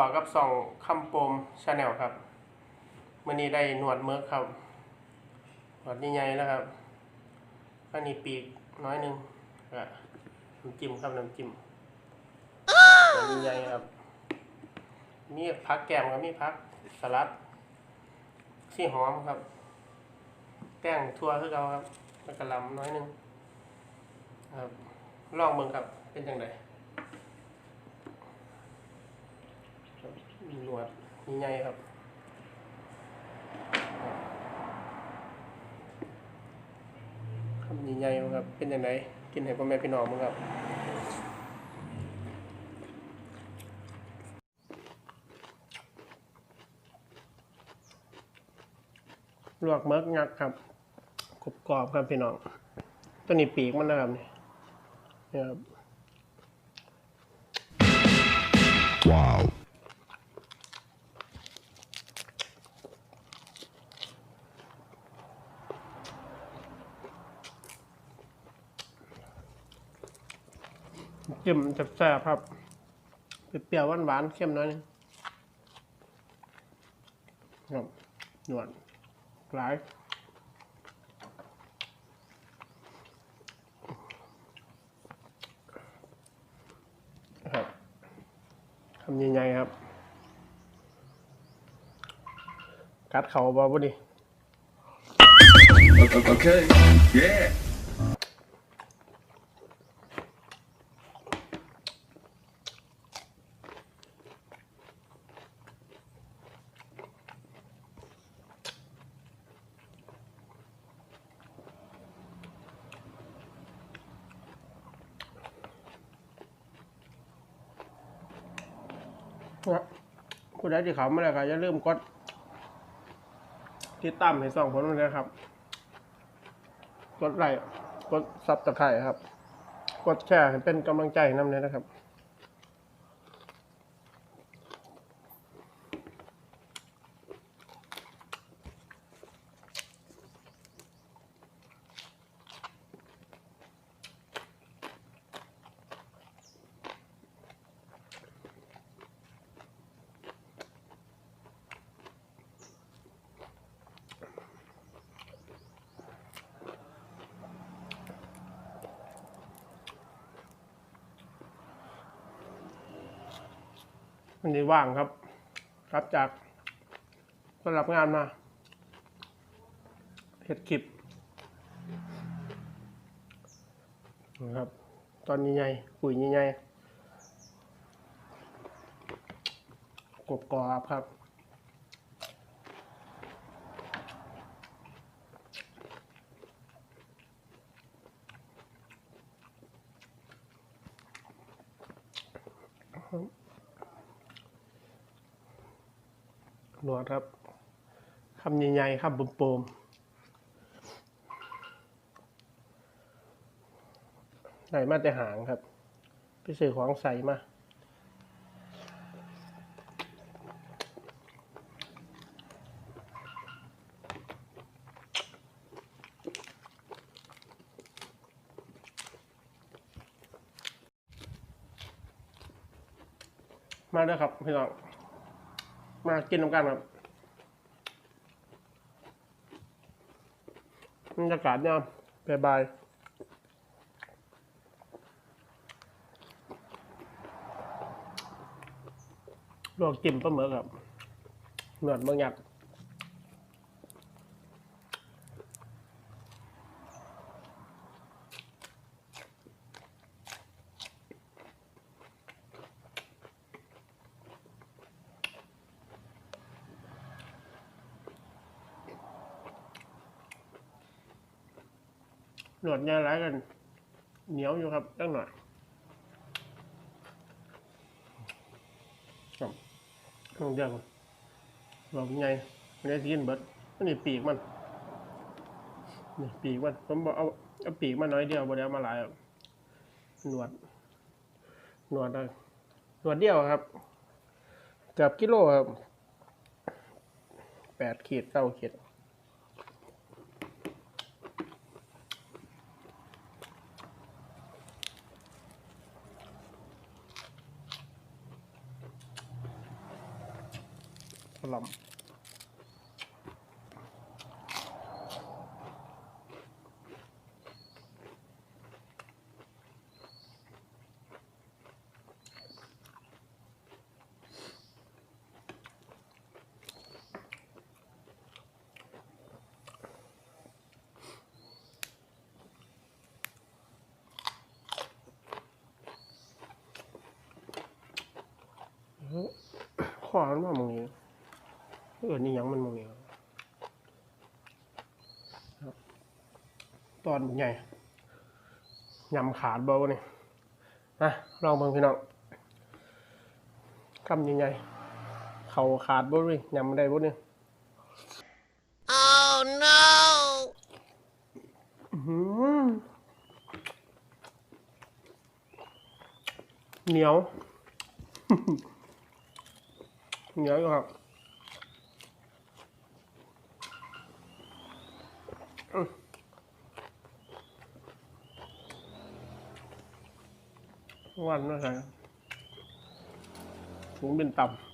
อกับส่องคำโปมชาแนลครับวันนี้ได้หนวดเมิร์กครับหนวดใหญ่ๆแล้วครับอันนี้ปีกน้อยหนึงอะน้ำจิ้มครับน้ำจิ้มหนวดใหญ่ครับ มีพักแกมกับมีพักสลัดซี่หอมครับ แป้งทั่วคือเราครับแล้วกระหลำน้อยหนึ่งครับลองเบิ่งครับเป็นจังไดครับ หนวดใหญ่ครับ คำใหญ่ๆครับ เป็นจังไดกินให้พ่อแม่พี่น้องมั้งครับลวกเมิกงักครับกรอบกรอบครับพี่น้องตัวนี้ปีกมันนะครับนี่นี่ครับ Wow. จิ้มแซ่บๆครับ เปรี้ยวๆหวานๆเค็มน้อยนึงครับหนวดหลายครับทำยังไงครับ กัดเขาบอบุดิ Okay. Yeah. ผู้ใดที่เขามาแล้วก็อย่าลืมกดติดตามให้ส่องผมด้วยนะครับ กดไลค์กดซับตะไคร่ครับ กดแชร์ให้เป็นกำลังใจให้น้ำเลยนะครับ วันนี้ว่างครับ ครับจากก็รับงานมาเห็ดคลิปนะครับ ตอนใหญ่ๆปุ๋ยใหญ่ๆกบกรอบครับ หนวดครับคำใหญ่ๆคำโปมๆใส่มาแต่หางครับไปซื้อของใส่มามาเด้อครับพี่น้อง มากินน้ำกันครับบรรยากาศยามบายบายลวกจิ้มปลาหมึกครับเหนือดบางอย่าง หนวดใหญ่หลายกัน เหนียวอยู่ครับตั้งหน่อยครับลองเดียวกันบอกไงไม่ได้กินเบิดอันนี้ปีกมันนี่ปีกมันผมบอกเอาเอาปีกมาน้อยเดียวบ่ได้เอามาหลายหรอกหนวด หนวดเลยหนวดเดียวครับเกือบกิโลครับแปดขีดเก้าขีด ลำข้อมันมามึงนี้ เออนี่ยังมันมึงนี้ครับตอนใหญ่ยำขาดเบาเนี่ยนะลองเบิ่งพี่น้องคำยังไงเขาขาดบ่เลยยำได้บ่เนี่ย Oh no อื้อหือเหนียว เหนียวอยู่ครับอื้อ วันนะใช่ถุงเป็นต่ำ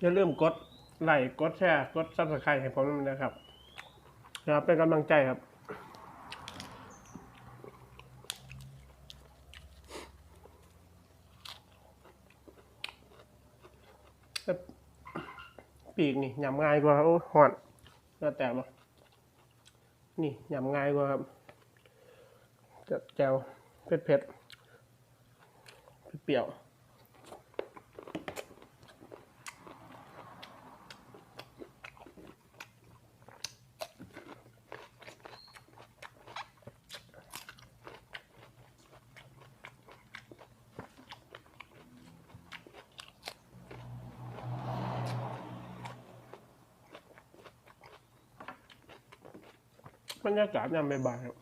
อย่าลืมกดไลค์กดแชร์กดซับสไครต์ให้ผมด้วยนะครับนะครับเป็นกำลังใจครับปีกนี่ยำง่ายกว่าโอ้หอนแล้วแต่มานี่ยำง่ายกว่าครับจะแจวเผ็ดเผ็ดเปรี้ยว บรรยากาศยามบ่ายๆครับ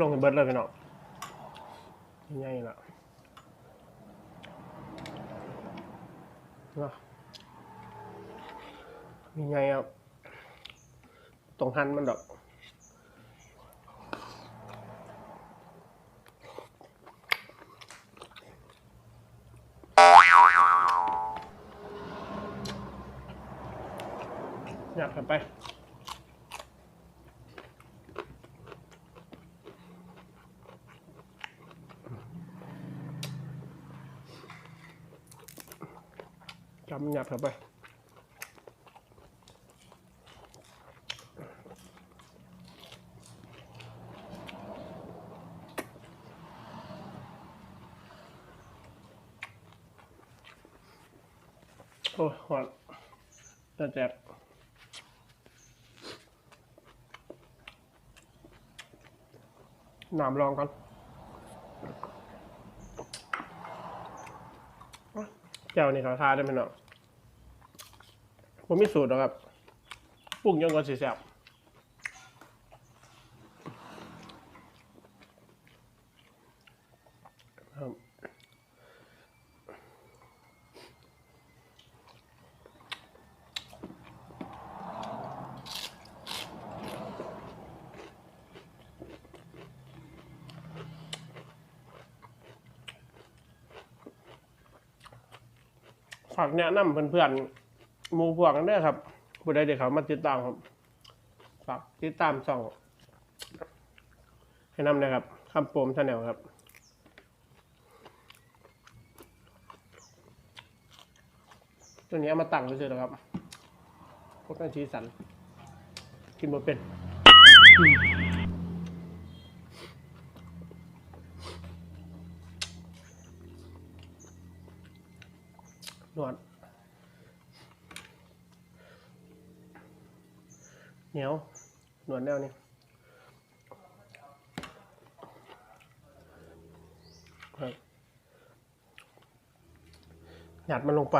ลงเบิดเลยพี่น้องง่ายละนะมีไงครับตรงหันมันดอก อยากกลับไป จำหยับเข้าไปโอ้หอนแต่แจก น้ำลองก่อนแก้วนี่เขาทาได้ไหมเนาะผมมีสูตรหรอครับปรุงยังก่อนสิแซ่บ ฝากแนะนำเพื่อนๆหมู่พวกกันด้ครับผู้ใดเด็กเขามาติดตามครับฝากติดตามช่องให้นำนะครับคำโปมชาแนลครับตัวนี้เอามาตั้งไว้เฉยๆนะครับพวกนั้นชีสัน กินบ่เป็น นวดเหนียวหนวดแนวนี้หยัดมันลงไป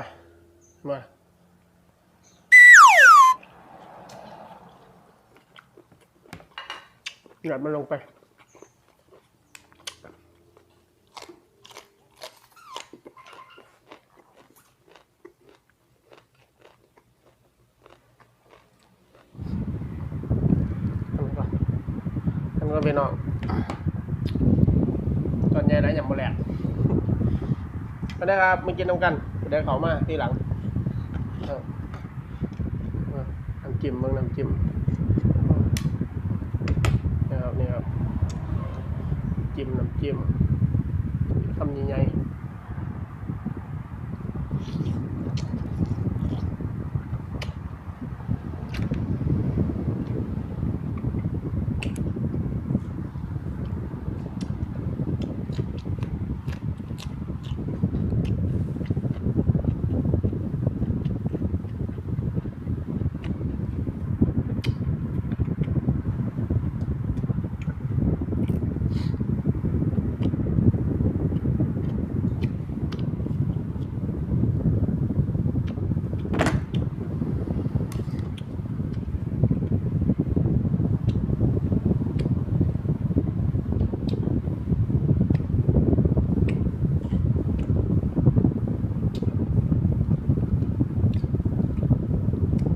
มาหยัดมันลงไป ทำ ก็ทำก็เป็นน้องตอนใหญ่แล้วอย่างโมแหลกมาได้ครับมากินน้ำกันเดี๋ยวเขามาที่หลังน้ำจิ้มเบิ่งน้ำจิ้มนี่ครับนี่ครับ จิ้มน้ำจิ้มคำใหญ่ๆ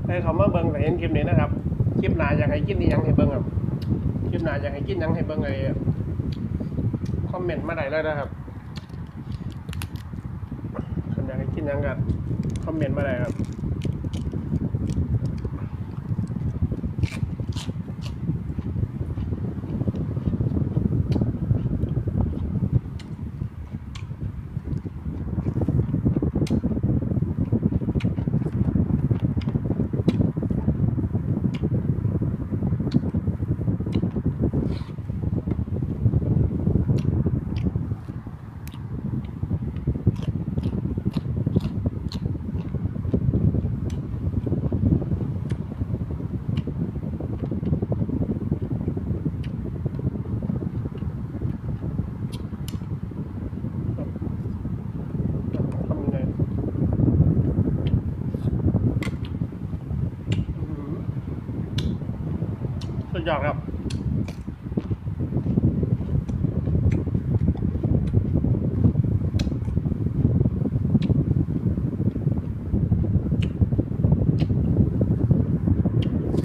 ให้เขามาเบิ้งแต่เห็นคลิปนี้นะครับ คลิปหนาอยากให้กินอีหยังให้เบิ้งครับ คลิปหนาอยากให้กินยังให้เบิ้งไอ้คอมเมนต์มาได้เลยนะครับคันอยากให้กินยังก็คอมเมนต์มาได้ครับ ทำยังไงอื้อหือสุดยอดครับ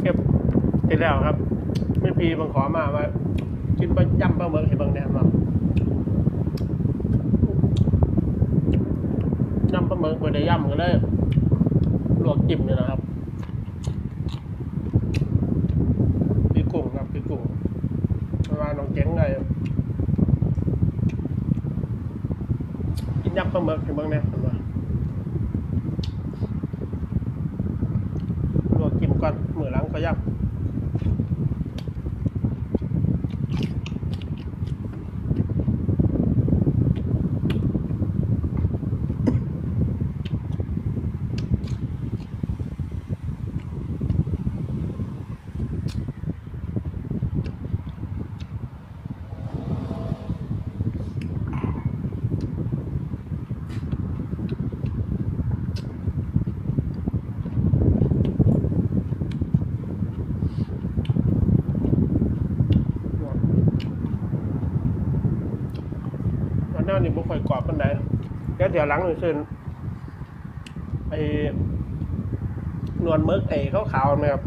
เก็บ ติดแล้วครับไม่พีบังขอมาว่ากินปลาย่ำปลาหมึกให้เบังแน่นอนย่ำปลาหมึกไปได้ย่ำก็เลยลวกจิ้มเนี่ยนะครับพี่กุ้งครับพี่กุ้งมาณน้องเจ๋งเลยกินย่ำปลาหมึกให้เบิ่งเนี่ยเห็นไหมลวกจิ้มก่อนมือหลังก็ย่ำอันนั้นนี่บุค่อยกรอบปันใดแค่ เดี๋ยวหลังหนึ่งเส้นไอ้นวลเมิร์กไอ้ขาวๆนะครับ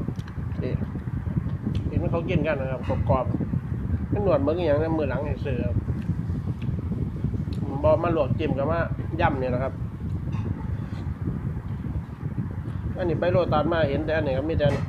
เห็นเขากินกันนะครับกรอบๆไม่นวลเมิร์กอย่างนั้นมือหลังไอ้เสือครับบอมาหลวกจิ้มกับว่าย่ำเนี่ยนะครับอันนี้ไปโรตันมาเห็นแต่อันนี้ก็มีแต่อันนี้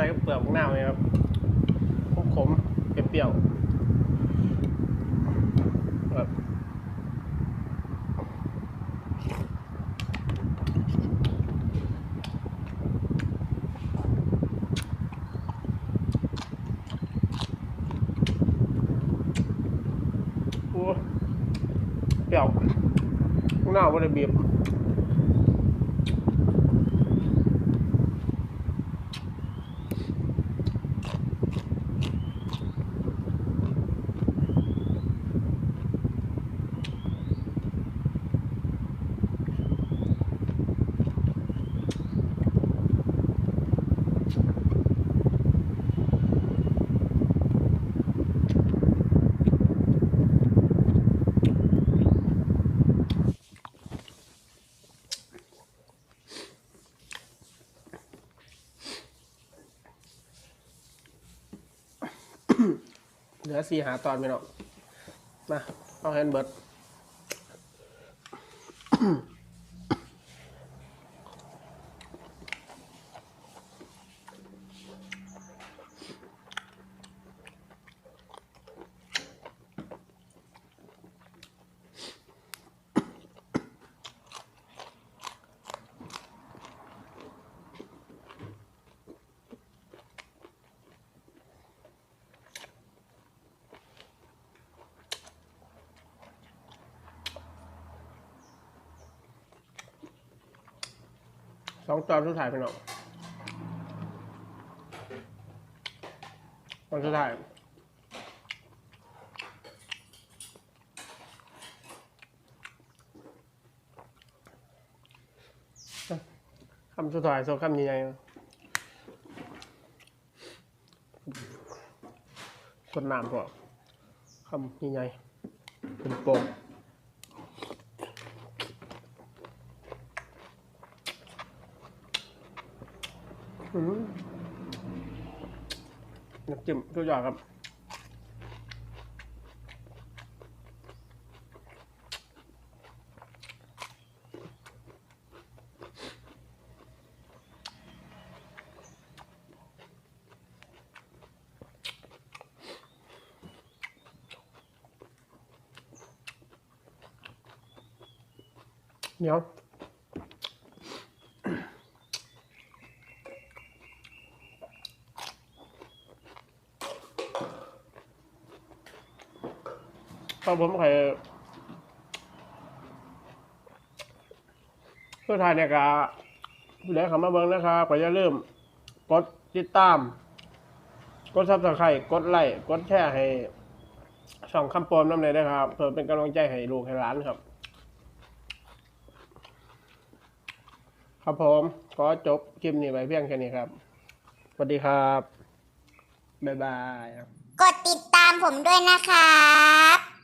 ส่กับเปลือกของหน้าเลยครับขมๆเปรี้ยวๆแบบโอ้ เปรี้ยวข้างหน้าไม่ได้บีบ เหลือสี่หาตอนไปเนาะมาเอาแฮนเบิร์ด องตอนสุดท้ายไปเนาะตอนสุดท้ายคำสุดท้ายสองคำใหญ่ๆสดน้ำพอคำใหญ่ๆเป็นโป่ง น้ำจิ้มทุกอย่างครับ เหนียว พอผมใครเพื่อไทยเนี่ยก็เดี๋ยวเขามาเบิ่งนะครับก็อย่าลืมกดติดตาม กดซับสไครต์กดไลค์กดแชร์ให้ช่องคำปอมน้ำเลยนะครับ เพื่อเป็นกำลังใจให้ลูกให้หลานครับ ครับผมขอจบคลิปนี้ไว้เพียงแค่นี้ครับสวัสดีครับ บ๊ายบาย กดติดตามผมด้วยนะครับ